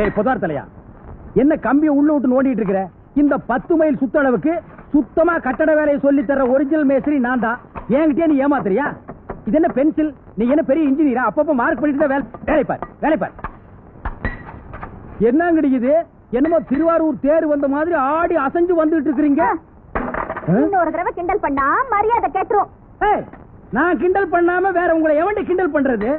டேய் புதார் தலையா? என்ன கம்பியை உள்ள விட்டு நோண்டிட்டு இருக்கிற? இந்த பத்து மைல் சுத்தளவுக்கு சுத்தமா கட்டட வேலையை சொல்லி தர ஒரிஜினல் மேஸ்திரி நான் தான் என்கிட்டயே நீ ஏமாத்துறியா? இது என்ன பென்சில் நீ என்ன பெரிய இன்ஜினியரா அப்பப்ப மார்க் பண்ணிட்டு தான் வேலை பார் வேலை பார். என்னங்கடி இது? என்னமோ திருவாரூர் தேர் வந்த மாதிரி ஆடி அசைஞ்சு வந்துட்டு இருக்கிறீங்க? இன்னொரு தடவை கிண்டல் பண்ணா மரியாதை கேட்டுரும். நான் கிண்டல் பண்ணாம வேற உங்களை எவன்டி கிண்டல் பண்றது?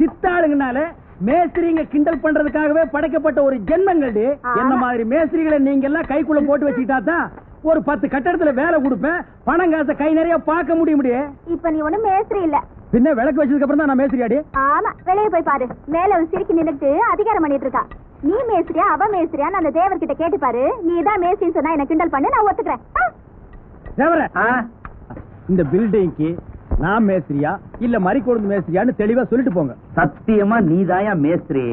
சித்தாளுங்கனால மேஸ்திரிங்க கிண்டல் பண்றதுக்காகவே படைக்கப்பட்ட ஒரு ஜென்மங்கள்டி. ஆமா. என்ன மாதிரி மேஸ்திரிகளை நீங்க எல்லாம் கைக்குள்ள போட்டு வச்சுக்கிட்டா தான் ஒரு பத்து கட்டடத்துல வேலை கொடுப்பேன். பணம் காசை கை நிறைய பார்க்க முடிய முடியும் இப்ப நீ ஒண்ணும் மேஸ்திரி இல்ல. பின்ன விளக்கு வச்சதுக்கு அப்புறம் தான் நான் மேஸ்திரியாடி ஆமா வெளியே போய் பாரு. மேல ஒரு சிரிக்கி நின்னுட்டு அதிகாரம் பண்ணிட்டு இருக்கா. நீ மேஸ்திரியா அவ மேஸ்திரியான்னு அந்த தேவர்கிட்ட கேட்டு பாரு. நீ தான் மேஸ்திரின்னு சொன்னா என்ன கிண்டல் பண்ணு நான் ஒத்துக்கிறேன்? தேவர. இந்த பில்டிங்க்கு நான் மேஸ்திரியா இல்ல மறிக்கொழுந்து மேஸ்திரியான்னு தெளிவா சொல்லிட்டு போங்க. சத்தியமா நீதாயா மேஸ்திரி?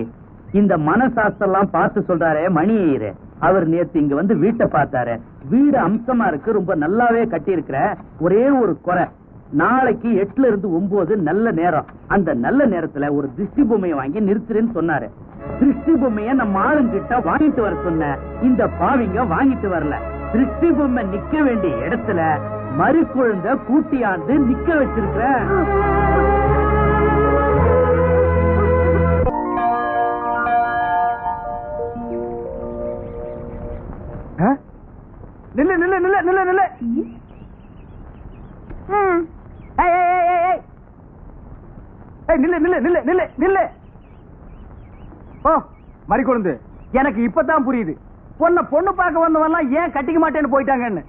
இந்த மனசாஸ்தெல்லாம் பார்த்து சொல்றாரே மணி ஐயரு அவர் நேத்து இங்க வந்து வீட்டை பார்த்தாரு. வீடு அம்சமா இருக்கு ரொம்ப நல்லாவே கட்டி இருக்கிற ஒரே ஒரு குறை. நாளைக்கு எட்டுல இருந்து ஒன்பது நல்ல நேரம். அந்த நல்ல நேரத்துல ஒரு திருஷ்டி பொம்மையை வாங்கி நிறுத்துறேன்னு சொன்னாரு. திருஷ்டி பொம்மைய நம்ம ஆளுங்கிட்ட வாங்கிட்டு வர சொன்ன இந்த பாவிங்க வாங்கிட்டு வரல. திருஷ்டி பொம்மை நிக்க வேண்டிய இடத்துல மறு குழந்தை கூட்டியாந்து நிக்க வச்சிருக்கிறேன் நில்லு நில்லு நில்லு நில்லு நில்லு. நில்லு நில்லு நில்லு நில்லு நில்லு. ஓ மறிக்கொழுந்து. எனக்கு இப்பதான் புரியுது. பொண்ண பொண்ணு பார்க்க வந்தவன்லாம் ஏன் கட்டிக்க மாட்டேன்னு போயிட்டாங்கன்னு?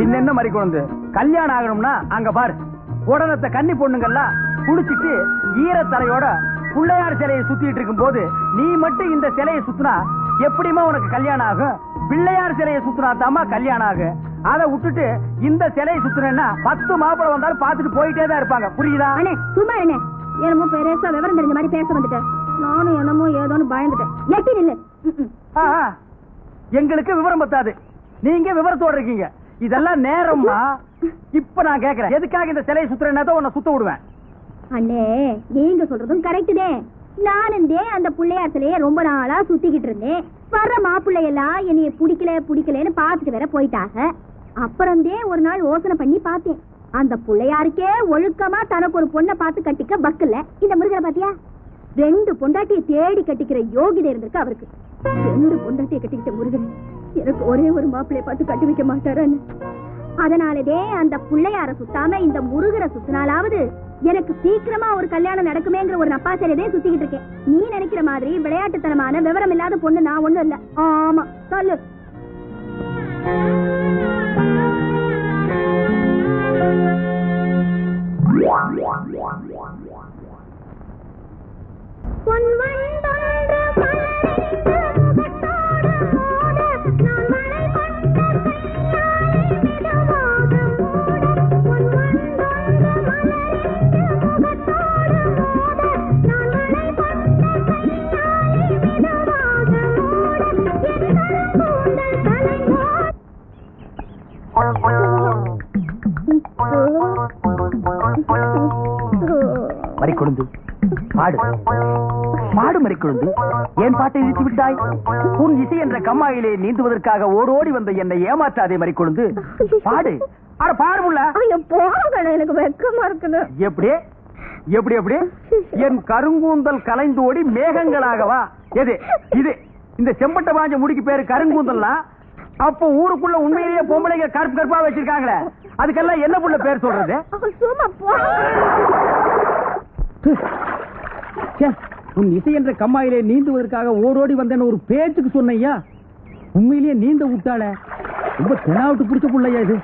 பின்ன என்ன மறிக்கொழுந்து கல்யாணம் ஆகணும்னா அங்க பாரு. உடனத்த கன்னி பொண்ணுங்கெல்லாம் குளிச்சிட்டு ஈரத்தலையோட பிள்ளையார் சிலையை சுத்திட்டு இருக்கும் போது நீ மட்டும் இந்த சிலையை சுத்தினா எப்படிமா உனக்கு கல்யாணம் ஆகும்? பிள்ளையார் சிலையை சுத்தினா தாமா கல்யாணம் ஆகும். அதை விட்டுட்டு இந்த சிலையை சுத்தினா பத்து மாப்பிளை வந்தாலும் பார்த்துட்டு போயிட்டே தான் இருப்பாங்க. புரியுதா? சும்மா என்ன என்னமோ பெருசா விவரம் தெரிஞ்ச மாதிரி பேச வந்துட்டேன். நானும் என்னமோ ஏதோன்னு பயந்துட்டேன். எட்டி நில்லு. எங்களுக்கு விவரம் பத்தாது. நீங்க விவரத்தோட இருக்கீங்க. இதெல்லாம் நேரம்மா. இப்ப நான் கேக்குறேன். எதுக்காக இந்த சிலையை சுத்துறேன்னா தான் உன்னை சுத்த விடுவேன். அண்ணே நீங்க சொல்றதும் கரெக்ட் தான் அந்த பிள்ளையார் சிலையை ரொம்ப நாளா சுத்திக்கிட்டு இருந்தேன். வர்ற மாப்பிள்ளை எல்லாம் என்னைய பிடிக்கல பிடிக்கலன்னு பாத்துட்டு வேற போயிட்டாங்க. அப்புறம்தே ஒரு நாள் யோசனை பண்ணி பார்த்தேன். அந்த பிள்ளையாருக்கே ஒழுக்கமா தனக்கு ஒரு பொண்ணை பார்த்து கட்டிக்க பக்கல இந்த முருகனை பாத்தியா ரெண்டு பொண்டாட்டியை தேடி கட்டிக்கிற யோகிதை இருந்திருக்கு அவருக்கு. ரெண்டு பொண்டாட்டியை கட்டிக்கிட்ட முருகன் எனக்கு ஒரே ஒரு மாப்பிள்ளைய பார்த்து கட்டி வைக்க மாட்டாரான்னு. அதனாலதே அந்த புள்ளையார சுத்தாம இந்த முருகரை சுத்தினாலாவது எனக்கு சீக்கிரமா ஒரு கல்யாணம் நடக்குமேங்கிற ஒரு நப்பாசரியதே சுத்திக்கிட்டு இருக்கேன். நீ நினைக்கிற மாதிரி விளையாட்டுத்தனமான விவரம் இல்லாத பொண்ணு நான் ஒண்ணும் இல்ல. ஆமா சொல்லு. மறிக்கொழுந்து. பாடு. பாடு மறிக்கொழுந்து. ஏன் பாட்டை இழுத்து விட்டாய்? உன் இசை என்ற கம்மாயிலே நீந்துவதற்காக ஓடோடி வந்த என்னை ஏமாற்றாதே மறிக்கொழுந்து. பாடு. அட பாடு முல்ல. ஐயோ போங்க எனக்கு வெக்கமா இருக்குது எப்படி? எப்படி எப்படி? என் கருங்கூந்தல் கலைந்தோடி மேகங்களாகவா எது? இது இந்த செம்பட்ட பாஞ்ச முடிக்கு பேரு கருங்கூந்தல்னா? அப்போ ஊருக்குள்ள உண்மையிலேயே பொம்பளைங்க கருப்பு கருப்பா வச்சிருக்காங்களே. அதுக்கெல்லாம் என்ன புள்ள பேர் சொல்றது? உன் இசை என்ற கம்மாயிலே நீந்துவதற்காக ஓடோடி வந்தேன்னு ஒரு பேச்சுக்கு சொன்னையா? உண்மையிலேயே நீந்த விட்டாளே. ரொம்ப தெனாவிட்டு பிடிச்ச புள்ளையா இது?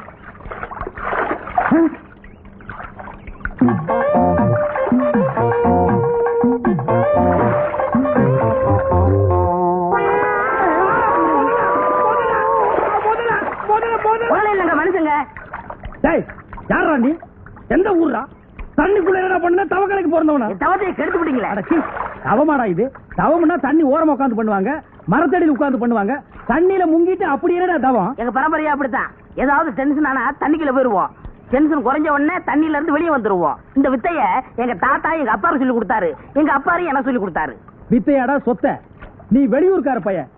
டேய் யாரா நீ? எந்த ஊர்ரா தண்ணிக்குள்ள என்ன பண்ண தவக்கலைக்கு பிறந்தவனா? தவத்தையை கெடுத்து விட்டீங்களே. அடச்சி தவமாடா இது. தவம்னா தண்ணி ஓரமா உட்கார்ந்து பண்ணுவாங்க மரத்தடியில் உட்கார்ந்து பண்ணுவாங்க. தண்ணியில முங்கிட்டு அப்படி என்னடா தவம். எங்க பரம்பரையா அப்படித்தான். ஏதாவது டென்ஷன் ஆனா தண்ணிக்குள்ள போயிருவோம். டென்ஷன் குறைஞ்ச உடனே தண்ணியில இருந்து வெளியே வந்துருவோம். இந்த வித்தைய எங்க தாத்தா எங்க அப்பாரு சொல்லி கொடுத்தாரு. எங்க அப்பாரு எனக்கு சொல்லி கொடுத்தாரு. வித்தையாடா சொத்த. நீ வெளியூர்கார பையன்.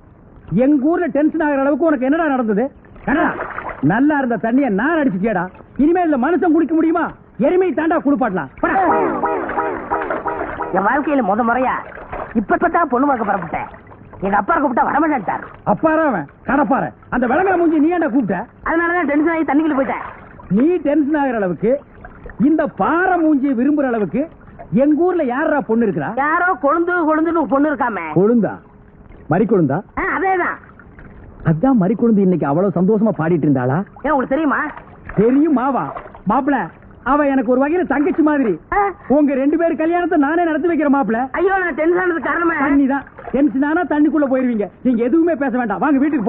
எங்க ஊர்ல டென்ஷன் ஆகிற அளவுக்கு உனக்கு என்னடா நடந்தது? நல்லா இருந்த தண்ணிய நான் அடிச்சுட்டியடா. இனிமே இந்த மனுஷன் குடிக்க முடியுமா? எருமை தாண்டா குளிப்பாட்டலாம். போடா. என் வாழ்க்கையில முத முறையா இப்பதான் பொண்ணு பார்க்க புறப்பட்டேன் எங்க அப்பா கூப்பிட்டா வரமாட்டார் அப்பாரா அவன்? கடப்பார அந்த விளங்கல மூஞ்சி நீ ஏன்டா கூப்பிட்ட? அதனாலதான் டென்ஷன் ஆகி தண்ணிக்குள்ள போயிட்டேன். நீ டென்ஷன் ஆகிற அளவுக்கு இந்த பாறை மூஞ்சியை விரும்புற அளவுக்கு எங்க ஊர்ல யாரா பொண்ணு இருக்கிறா யாரோ கொழுந்து கொழுந்துன்னு பொண்ணு இருக்காமே. கொழுந்தா? மறி கொழுந்தா? அதேதான். அதான் மறி கொழுந்து இன்னைக்கு அவ்வளவு சந்தோஷமா பாடிட்டு இருந்தாளா? ஏன் உங்களுக்கு தெரியுமா? தெரியும் மாவா. மாப்பிள அவ எனக்கு ஒரு வகையில தங்கச்சி மாதிரி. உங்க ரெண்டு பேர் கல்யாணத்தை நானே நடத்தி வைக்கிற மாப்பிள. ஐயோ நான் டென்ஷன் காரணமே. தண்ணி தான். டென்ஷன் ஆனா தண்ணிக்குள்ள போயிருவீங்க. நீங்க எதுவுமே பேச வேண்டாம். வாங்க வீட்டுக்கு